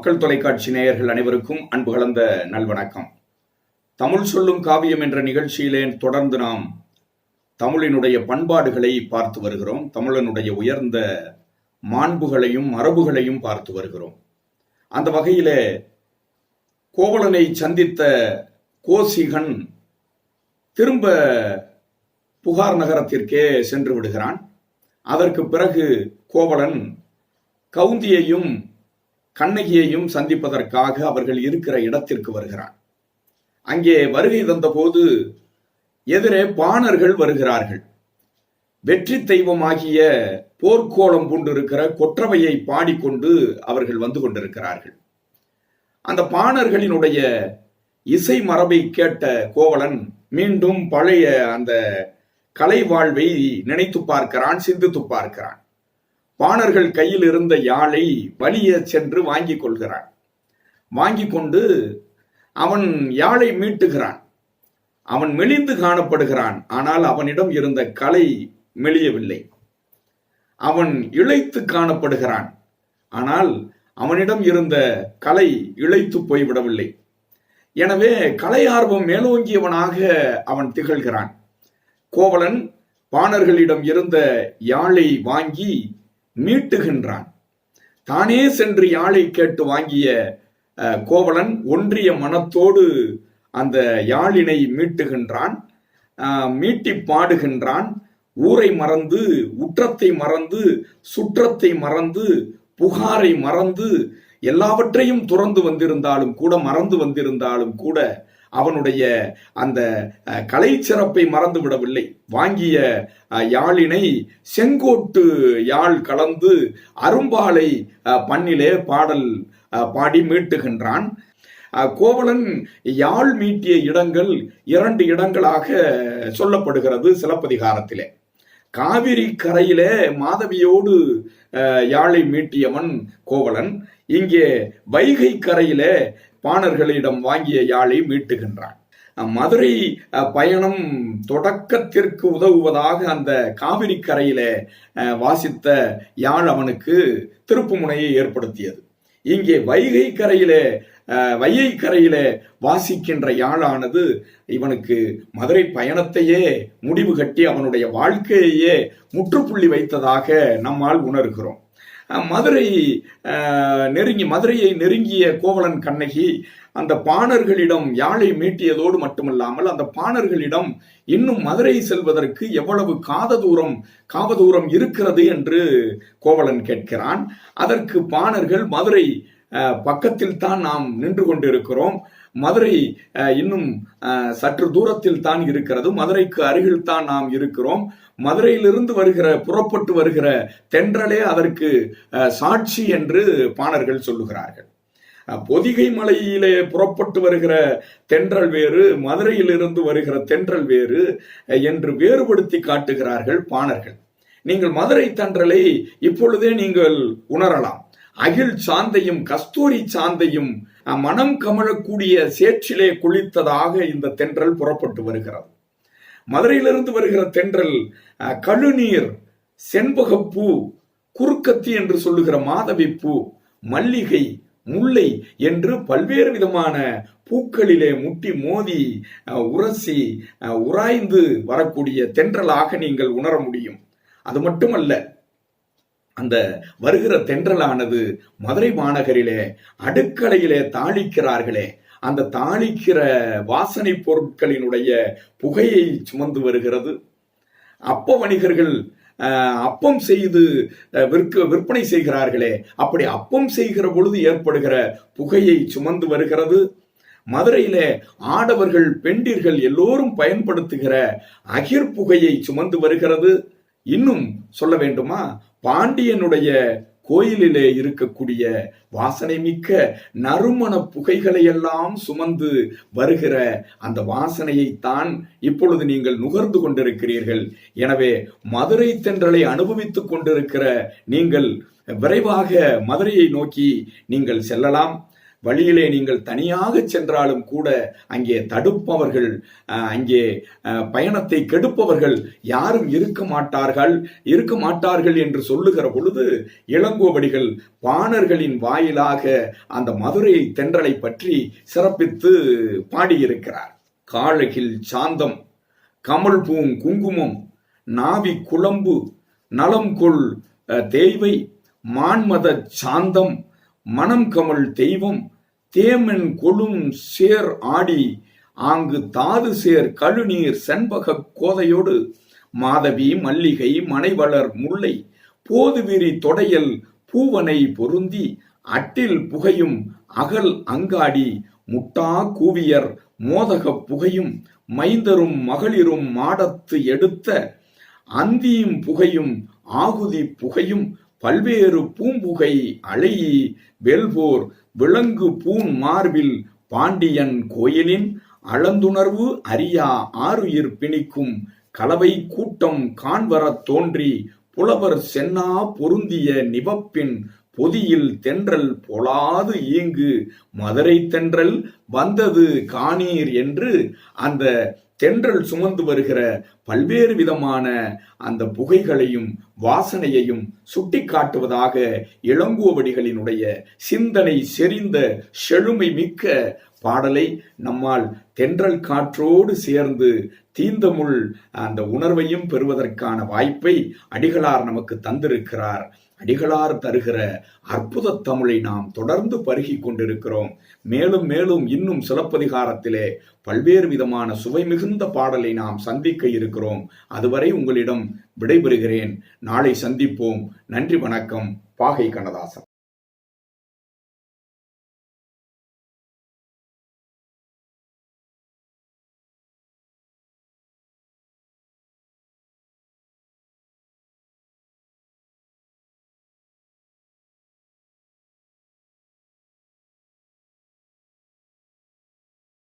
மக்கள் தொலைக்காட்சி நேயர்கள் அனைவருக்கும் அன்பு கலந்த நல்வணக்கம். தமிழ் சொல்லும் காவியம் என்ற நிகழ்ச்சியிலே தொடர்ந்து நாம் தமிழினுடைய பண்பாடுகளை பார்த்து வருகிறோம். தமிழனுடைய உயர்ந்த மாண்புகளையும் மரபுகளையும் பார்த்து வருகிறோம். அந்த வகையிலே கோவலனை சந்தித்த கோசிகன் திரும்ப புகார் நகரத்திற்கே சென்று விடுகிறான். அதற்கு பிறகு கோவலன் கவுந்தியையும் கண்ணகியையும் சந்திப்பதற்காக அவர்கள் இருக்கிற இடத்திற்கு வருகிறான். அங்கே வருகை தந்தபோது எதிரே பாணர்கள் வருகிறார்கள். வெற்றி தெய்வமாகிய போர்க்கோளம் பூண்டிருக்கிற கொற்றவையை பாடிக்கொண்டு அவர்கள் வந்து கொண்டிருக்கிறார்கள். அந்த பாணர்களினுடைய இசை மரபை கேட்ட கோவலன் மீண்டும் பழைய அந்த கலை வாழ்வை நினைத்து பார்க்கிறான் சிந்தித்து பார்க்கிறான். பாணர்கள் கையில் இருந்த யாழை வலிய சென்று வாங்கி கொள்கிறான். வாங்கி கொண்டு அவன் யாழை மீட்டுகிறான். அவன் மெலிந்து காணப்படுகிறான் ஆனால் அவனிடம் இருந்த கலை மெலியவில்லை. அவன் இழைத்து காணப்படுகிறான் ஆனால் அவனிடம் இருந்த கலை இழைத்து போய்விடவில்லை. எனவே கலை ஆர்வம் மேலோங்கியவனாக அவன் திகழ்கிறான். கோவலன் பாணர்களிடம் இருந்த யாழை வாங்கி மீட்டுகின்றான். தானே சென்று யாழை கேட்டு வாங்கிய கோவலன் ஒன்றிய மனத்தோடு அந்த யாழினை மீட்டுகின்றான். மீட்டி பாடுகின்றான். ஊரை மறந்து உற்றத்தை மறந்து சுற்றத்தை மறந்து புகாரை மறந்து எல்லாவற்றையும் துறந்து வந்திருந்தாலும் கூட மறந்து வந்திருந்தாலும் கூட அவனுடைய அந்த கலை சிறப்பை மறந்து விடவில்லை வாங்கிய யாழினை செங்கோட்டு யாழ் கலந்து அரும்பாலை பண்ணிலே பாடல் பாடி மீட்டுகின்றான். கோவலன் யாழ் மீட்டிய இடங்கள் இரண்டு இடங்களாக சொல்லப்படுகிறது சிலப்பதிகாரத்திலே. காவிரி கரையிலே மாதவியோடு யாழை மீட்டியவன் கோவலன். இங்கே வைகை கரையிலே பாணர்களிடம் வாங்கிய யாழை மீட்டுகின்றான். மதுரை பயணம் தொடக்கத்திற்கு உதவுவதாக அந்த காவிரி கரையில வாசித்த யாழ் அவனுக்கு திருப்புமுனையை ஏற்படுத்தியது. இங்கே வைகை கரையிலே வையை கரையிலே வாசிக்கின்ற யாழானது இவனுக்கு மதுரை பயணத்தையே முடிவு கட்டி அவனுடைய வாழ்க்கையையே முற்றுப்புள்ளி வைத்ததாக நம்மால் உணர்கிறோம். மதுரை நெருங்கி மதுரையை நெருங்கிய கோவலன் கண்ணகி அந்த பாணர்களிடம் யாழை மீட்டியதோடு மட்டுமல்லாமல் அந்த பாணர்களிடம் இன்னும் மதுரை செல்வதற்கு எவ்வளவு காத தூரம் காவதூரம் இருக்கிறது என்று கோவலன் கேட்கிறான். அதற்கு பாணர்கள் மதுரை பக்கத்தில் தான் நாம் நின்று கொண்டிருக்கிறோம். மதுரை இன்னும் சற்று தூரத்தில் தான் இருக்கிறது. மதுரைக்கு அருகில் தான் நாம் இருக்கிறோம். மதுரையிலிருந்து வருகிற புறப்பட்டு வருகிற தென்றலே அதற்கு சாட்சி என்று பாணர்கள் சொல்லுகிறார்கள். பொதிகை மலையிலே புறப்பட்டு வருகிற தென்றல் வேறு மதுரையிலிருந்து வருகிற தென்றல் வேறு என்று வேறுபடுத்தி காட்டுகிறார்கள் பாணர்கள். நீங்கள் மதுரை தென்றலை இப்பொழுதே நீங்கள் உணரலாம். அகில் சாந்தையும் கஸ்தூரி சாந்தையும் மனம் கமழக்கூடிய சேற்றிலே குளித்ததாக இந்த தென்றல் புறப்பட்டு வருகிறது. மதுரையிலிருந்து வருகிற தென்றல் கழுநீர் செண்பகப்பூ குறுக்கத்தி என்று சொல்லுகிற மாதவி பூ மல்லிகை முல்லை என்று பல்வேறு விதமான பூக்களிலே முட்டி மோதி உரசி உராய்ந்து வரக்கூடிய தென்றலாக நீங்கள் உணர முடியும். அது மட்டுமல்ல அந்த வருகிற தென்றலானது மதுரை மாநகரிலே அடுக்கலையிலே தாளிக்கிறார்களே அந்த தாளிக்கிற வாசனை பொருட்களினுடைய புகையை சுமந்து வருகிறது. அப்ப வணிகர்கள் அப்பம் செய்து விற்க விற்பனை செய்கிறார்களே அப்படி அப்பம் செய்கிற பொழுது ஏற்படுகிற புகையை சுமந்து வருகிறது. மதுரையில ஆடவர்கள் பெண்டிர்கள் எல்லோரும் பயன்படுத்துகிற அகிர் புகையை சுமந்து வருகிறது. இன்னும் சொல்ல வேண்டுமா? பாண்டியனுடைய கோயிலிலே இருக்கக்கூடிய வாசனை மிக்க நறுமண புகைகளை எல்லாம் சுமந்து வருகிற அந்த வாசனையை தான் இப்பொழுது நீங்கள் நுகர்ந்து கொண்டிருக்கிறீர்கள். எனவே மதுரை தென்றலை அனுபவித்துக் கொண்டிருக்கிற நீங்கள் விரைவாக மதுரையை நோக்கி நீங்கள் செல்லலாம். வழியிலே நீங்கள் தனியாக சென்றாலும் கூட அங்கே தடுப்பவர்கள் அங்கே பயணத்தை கெடுப்பவர்கள் யாரும் இருக்க மாட்டார்கள். இருக்க மாட்டார்கள் என்று சொல்லுகிற பொழுது இளங்கோவடிகள் பாணர்களின் வாயிலாக அந்த மதுரை தென்றலை பற்றி சிறப்பித்து பாடியிருக்கிறார். காழகில் சாந்தம் கமல் பூங் குங்குமம் நாவி குழம்பு நலம் கொள் தேய்வை மான்மத சாந்தம் மனம் கமல் தெய்வம் தேமன் கொழும் சேர் ஆடி ஆங்கு தாது சேர் கழுநீர் செண்பக கோதையோடு மாதவி மல்லிகை மனைவளர் முல்லை போதுவிரி தொடையல் பூவனை பொருந்தி அட்டில் புகையும் அகல் அங்காடி முட்டா கூவியர் மோதகப் புகையும் மைந்தரும் மகளிரும் மாடத்து எடுத்த அந்தியும் புகையும் ஆகுதி புகையும் பல்வேறு பூம்புகை அழகி வெல்போர் விலங்கு பூன் மார்பில் பாண்டியன் கோயிலின் அளந்துணர்வு அறியா ஆருயிர் பிணிக்கும் கலவை கூட்டம் காண்வரத் தோன்றி புலவர் சென்னா பொருந்திய நிவப்பின் பொதியில் தென்றல் பொலாது ஈங்கு மதுரை தென்றல் வந்தது காணீர் என்று அந்த தென்றல் சுமந்து வருகிற பல்வேறு விதமான அந்த புகைகளையும் வாசனையையும் சுட்டி காட்டுவதாக இளங்கோவடிகளினுடைய சிந்தனை செறிந்த செழுமை மிக்க பாடலை நம்மால் தென்றல் காற்றோடு சேர்ந்து தீந்தமுள் அந்த உணர்வையும் பெறுவதற்கான வாய்ப்பை அடிகளார் நமக்கு தந்திருக்கிறார். அடிகளார் தருகிற அற்புத தமிழை நாம் தொடர்ந்து பருகி கொண்டிருக்கிறோம். மேலும் மேலும் இன்னும் சிலப்பதிகாரத்திலே பல்வேறு விதமான சுவை மிகுந்த பாடலை நாம் சந்திக்க இருக்கிறோம். அதுவரை உங்களிடம் விடைபெறுகிறேன். நாளை சந்திப்போம். நன்றி வணக்கம். பாகை கண்ணதாசன்.